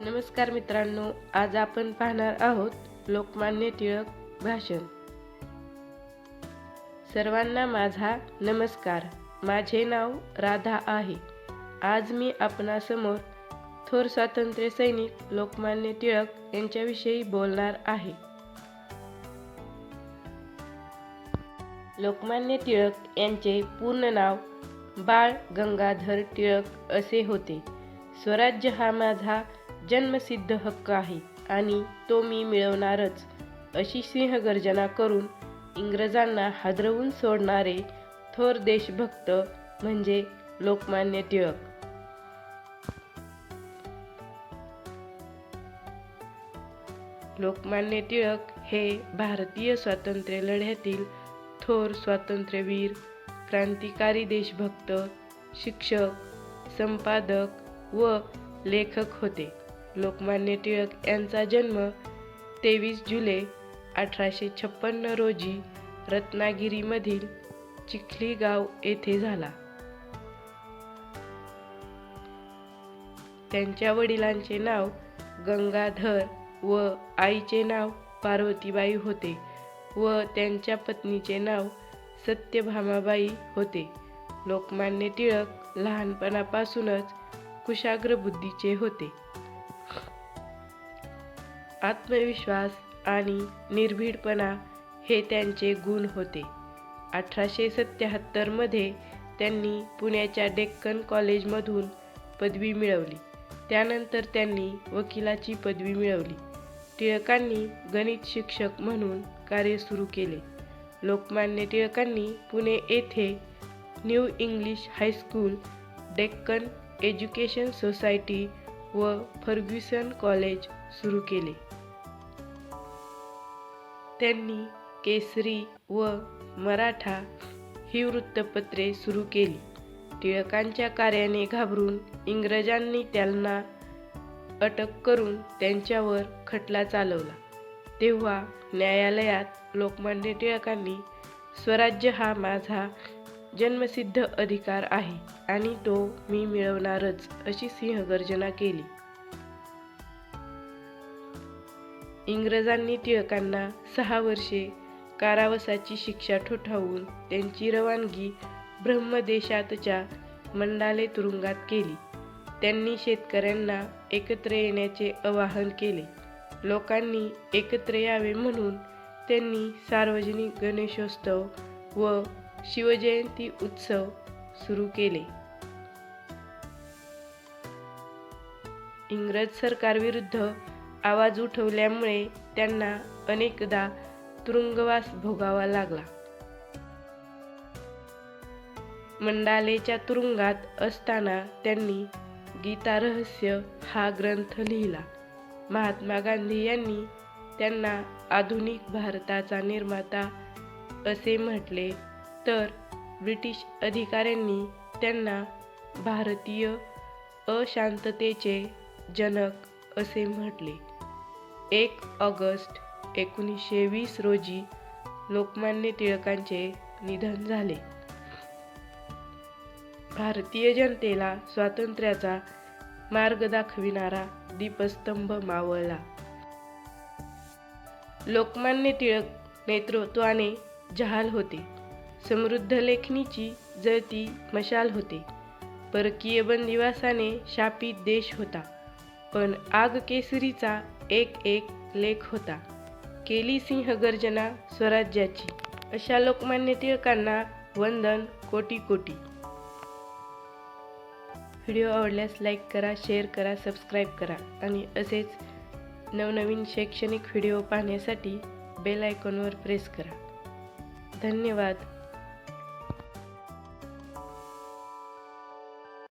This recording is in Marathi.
नमस्कार मित्रांनो आज आपण पाहणार आहोत लोकमान्य टिळक भाषण. सर्वांना माझा नमस्कार. माझे नाव राधा आहे. आज मी आपणासमोर थोर स्वातंत्र्य सैनिक लोकमान्य टिळक यांच्याविषयी बोलणार आहे. लोकमान्य टिळक यांचे पूर्ण नाव बाळ गंगाधर टिळक असे होते. स्वराज्य हा माझा जन्मसिद्ध हक्क आहे आणि तो मी मिळवणारच अशी सिंहगर्जना करून इंग्रजांना हादरवून सोडणारे थोर देशभक्त म्हणजे लोकमान्य टिळक. लोकमान्य टिळक हे भारतीय स्वातंत्र्य लढ्यातील थोर स्वातंत्र्यवीर क्रांतिकारी देशभक्त शिक्षक संपादक व लेखक होते. लोकमान्य टिळक यांचा जन्म तेवीस जुलै अठराशे छप्पन्न रोजी रत्नागिरीमधील चिखली गाव येथे झाला. त्यांच्या वडिलांचे नाव गंगाधर व आईचे नाव पार्वतीबाई होते व त्यांच्या पत्नीचे नाव सत्यभामाबाई होते. लोकमान्य टिळक लहानपणापासूनच कुशाग्र बुद्धीचे होते. आत्मविश्वास आणि निर्भीडपणा हे त्यांचे गुण होते. अठराशे सत्याहत्तरमध्ये त्यांनी पुण्याच्या डेक्कन कॉलेजमधून पदवी मिळवली. त्यानंतर त्यांनी वकिलाची पदवी मिळवली. टिळकांनी गणित शिक्षक म्हणून कार्य सुरू केले. लोकमान्य टिळकांनी पुणे येथे new English high school Deccan education society व फर्ग्युसन कॉलेज सुरू केले. त्यांनी केसरी व मराठा ही वृत्तपत्रे सुरू केली. टिळकांच्या कार्याने घाबरून इंग्रजांनी त्यांना अटक करून त्यांच्यावर खटला चालवला. तेव्हा न्यायालयात लोकमान्य टिळकांनी स्वराज्य हा माझा जन्मसिद्ध अधिकार आहे आणि तो मी मिळवणारच अशी सिंहगर्जना केली. इंग्रजांनी टिळकांना सहा वर्षे कारावासाची शिक्षा ठोठावून त्यांची रवानगी ब्रह्मदेशातच्या मंडाले तुरुंगात केली. त्यांनी शेतकऱ्यांना एकत्र येण्याचे आवाहन केले. लोकांनी एकत्र यावे म्हणून त्यांनी सार्वजनिक गणेशोत्सव व शिवजयंती उत्सव सुरू केले. इंग्रज सरकारविरुद्ध आवाज उठवल्यामुळे त्यांना अनेकदा तुरुंगवास भोगावा लागला. मंडालेच्या तुरुंगात असताना त्यांनी गीता रहस्य हा ग्रंथ लिहिला. महात्मा गांधी यांनी त्यांना आधुनिक भारताचा निर्माता असे म्हटले. तर ब्रिटिश अधिकाऱ्यांनी त्यांना भारतीय अशांततेचे जनक असे म्हटले. एक ऑगस्ट एकोणीसशे वीस रोजी लोकमान्य टिळकांचे निधन झाले. भारतीय जनतेला स्वातंत्र्याचा मार्ग दाखविणारा दीपस्तंभ मावळला. लोकमान्य टिळक नेतृत्वाने जहाल होते. समृद्ध लेखणीची जळती मशाल होते. परकीय बंदिवासाने शापित देश होता. पण आग केसरीचा एक एक लेख होता. केली सिंह गर्जना स्वराज्याची. अशा लोकमान्य टिळकांना वंदन कोटी कोटी. व्हिडिओ आवडल्यास लाईक करा शेअर करा सबस्क्राईब करा आणि असेच नवनवीन शैक्षणिक व्हिडिओ पाहण्यासाठी बेल आयकॉनवर प्रेस करा. धन्यवाद.